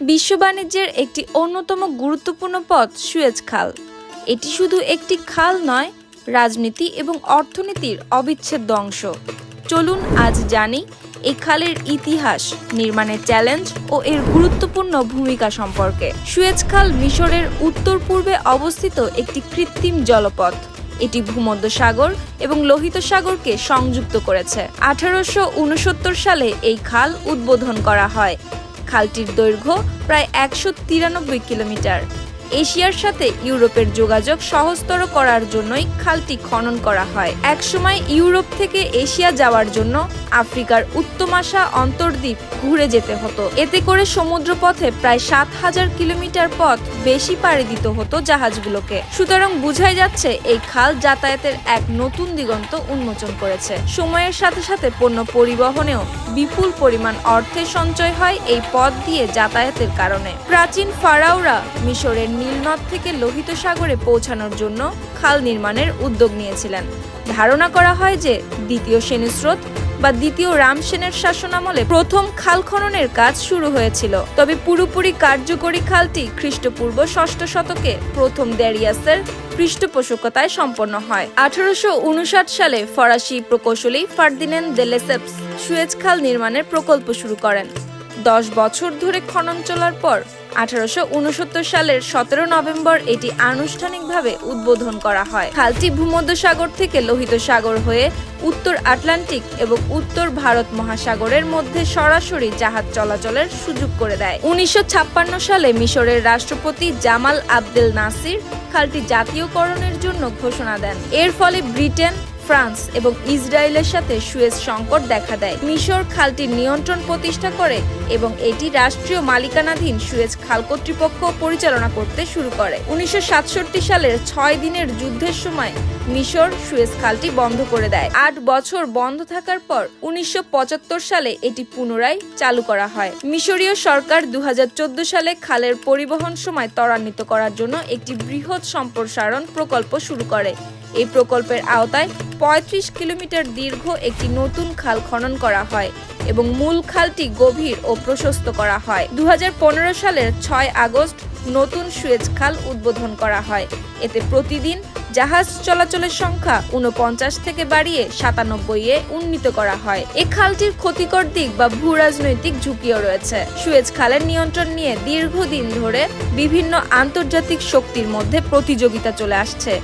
বিশ্ব বাণিজ্যের একটি অন্যতম গুরুত্বপূর্ণ পথ সুয়েজ খাল। এটি শুধু একটি খাল নয়, রাজনীতি এবং অর্থনীতির অবিচ্ছেদ্য অংশ। চলুন আজ জানি এই খালের ইতিহাস, নির্মাণের চ্যালেঞ্জ ও এর গুরুত্বপূর্ণ ভূমিকা সম্পর্কে। সুয়েজ খাল মিশরের উত্তর পূর্বে অবস্থিত একটি কৃত্রিম জলপথ। এটি ভূমধ্য সাগর এবং লোহিত সাগরকে সংযুক্ত করেছে। আঠারোশো উনসত্তর সালে এই খাল উদ্বোধন করা হয়। খালটির দৈর্ঘ্য প্রায় একশো তিরানব্বই কিলোমিটার। এশিয়ার সাথে ইউরোপের যোগাযোগ সহজতর করার জন্যই খালটি খনন করা হয়। একসময় ইউরোপ থেকে এশিয়া যাওয়ার জন্য আফ্রিকার উত্তমাশা অন্তর্দ্বীপ ঘুরে যেতে হতো। এতে করে সমুদ্রপথে প্রায় সাত হাজার কিলোমিটার পথ বেশি পাড়ি দিতে হতো জাহাজগুলোকে। সুতরাং বুঝাই যাচ্ছে, এই খাল যাতায়াতের এক নতুন দিগন্ত উন্মোচন করেছে। সময়ের সাথে সাথে পণ্য পরিবহনেও বিপুল পরিমাণ অর্থের সঞ্চয় হয় এই পথ দিয়ে যাতায়াতের কারণে। প্রাচীন ফারাওরা মিশরের নীলনদ থেকে লোহিত সাগরে পৌঁছানোর জন্য খাল নির্মাণের উদ্যোগ নিয়েছিলেন। ধারণা করা হয় যে দ্বিতীয় শ্রেণীস্রোত বা দ্বিতীয় রামসেনের শাসনামলে প্রথম খাল খননের কাজ শুরু হয়েছিল। তবে পুরোপুরি কার্যকরী খালটি খ্রিস্টপূর্ব ষষ্ঠ শতকে প্রথম ড্যারিয়াসের পৃষ্ঠপোষকতায় সম্পন্ন হয়। আঠারোশো উনষাট সালে ফরাসি প্রকৌশলী ফার্দিনেন দেলেসেপস সুয়েজ খাল নির্মাণের প্রকল্প শুরু করেন। দশ বছর ধরে খনন চলার পর আঠারোশো উনসত্তর সালের সতেরো নভেম্বর এটি আনুষ্ঠানিকভাবে উদ্বোধন করা হয়। খালটি ভূমধ্যসাগর থেকে লোহিত সাগর হয়ে উত্তর আটলান্টিক এবং উত্তর ভারত মহাসাগরের মধ্যে সরাসরি জাহাজ চলাচলের সুযোগ করে দেয়। উনিশশো ছাপ্পান্ন সালে মিশরের রাষ্ট্রপতি জামাল আবদেল নাসির খালটি জাতীয়করণের জন্য ঘোষণা দেন। এর ফলে ব্রিটেন ফ্রান্স এবং ইসরায়েলের সাথে সুয়েজ সংকট দেখা দেয়। মিশর খালটির নিয়ন্ত্রণ প্রতিষ্ঠা করে এবং এটি রাষ্ট্রীয় মালিকানাধীন সুয়েজ খাল কর্তৃপক্ষ পরিচালনা করতে শুরু করে। উনিশশো সাতষট্টি সালের ছয় দিনের যুদ্ধের সময় মিশর সুয়েজ খালটি বন্ধ করে দেয়। আট বছর বন্ধ থাকার পর উনিশশো পঁচাত্তর সালে এটি পুনরায় চালু করা হয়। মিশরীয় সরকার দু হাজার চোদ্দ সালে খালের পরিবহন সময় ত্বরান্বিত করার জন্য একটি বৃহৎ সম্প্রসারণ প্রকল্প শুরু করে। এই প্রকল্পের আওতায় পঁয়ত্রিশ কিলোমিটার দীর্ঘ একটি নতুন খাল খনন করা হয় এবং মূল খালটি গভীর ও প্রশস্ত করা হয়। দু হাজার পনেরো সালের ছয় আগস্ট নতুন সুয়েজ খাল উদ্বোধন করা হয়। এতে প্রতিদিন জাহাজ চলাচলের সংখ্যা উনপঞ্চাশ থেকে বাড়িয়ে সাতানব্বই এ উন্নীত করা হয়। এ খালটির ক্ষতিকর দিক বা ভূ রাজনৈতিক ঝুঁকিও রয়েছে। সুয়েজ খালের নিয়ন্ত্রণ নিয়ে দীর্ঘদিন ধরে বিভিন্ন আন্তর্জাতিক শক্তির মধ্যে প্রতিযোগিতা চলে আসছে।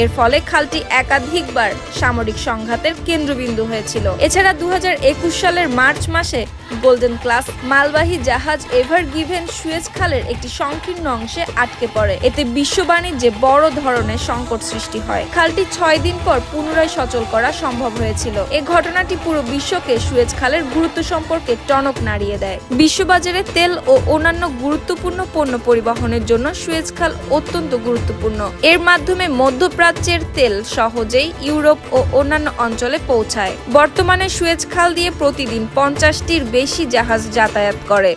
এর ফলে খালটি একাধিকবার সামরিক সংঘাতের কেন্দ্রবিন্দু হয়েছিল। এছাড়া দু হাজার একুশ সালের মার্চ মাসে গোল্ডেন ক্লাস মালবাহী জাহাজ এভার গিভেন সুয়েজ খালের একটি সংকীর্ণ অংশে আটকে পড়ে। এতে বিশ্ব বাণিজ্যে বড় ধরনের সংকট সৃষ্টি হয়। খালটি ছয় দিন পর পুনরায় সচল করা সম্ভব হয়েছিল। এ ঘটনাটি পুরো বিশ্বকে সুয়েজ খালের গুরুত্ব সম্পর্কে টনক নাড়িয়ে দেয়। বিশ্ববাজারে তেল ও অন্যান্য গুরুত্বপূর্ণ পণ্য পরিবহনের জন্য সুয়েজ খাল অত্যন্ত গুরুত্বপূর্ণ। এর মাধ্যমে মধ্যপ্রাচ্যের তেল সহজেই ইউরোপ ও অন্যান্য অঞ্চলে পৌঁছায়। বর্তমানে সুয়েজ খাল দিয়ে প্রতিদিন পঞ্চাশটির বেশি জাহাজ যাতায়াত করে।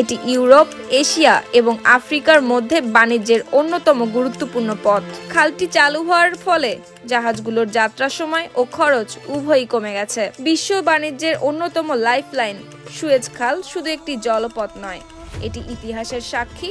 এটি ইউরোপ, এশিয়া এবং আফ্রিকার মধ্যে বাণিজ্যের অন্যতম গুরুত্বপূর্ণ পথ। খালটি চালু হওয়ার ফলে জাহাজগুলোর যাত্রা সময় ও খরচ উভয়ই কমে গেছে। বিশ্ব বাণিজ্যের অন্যতম লাইফলাইন সুয়েজ খাল শুধু একটি জলপথ নয়, এটি ইতিহাসের সাক্ষী।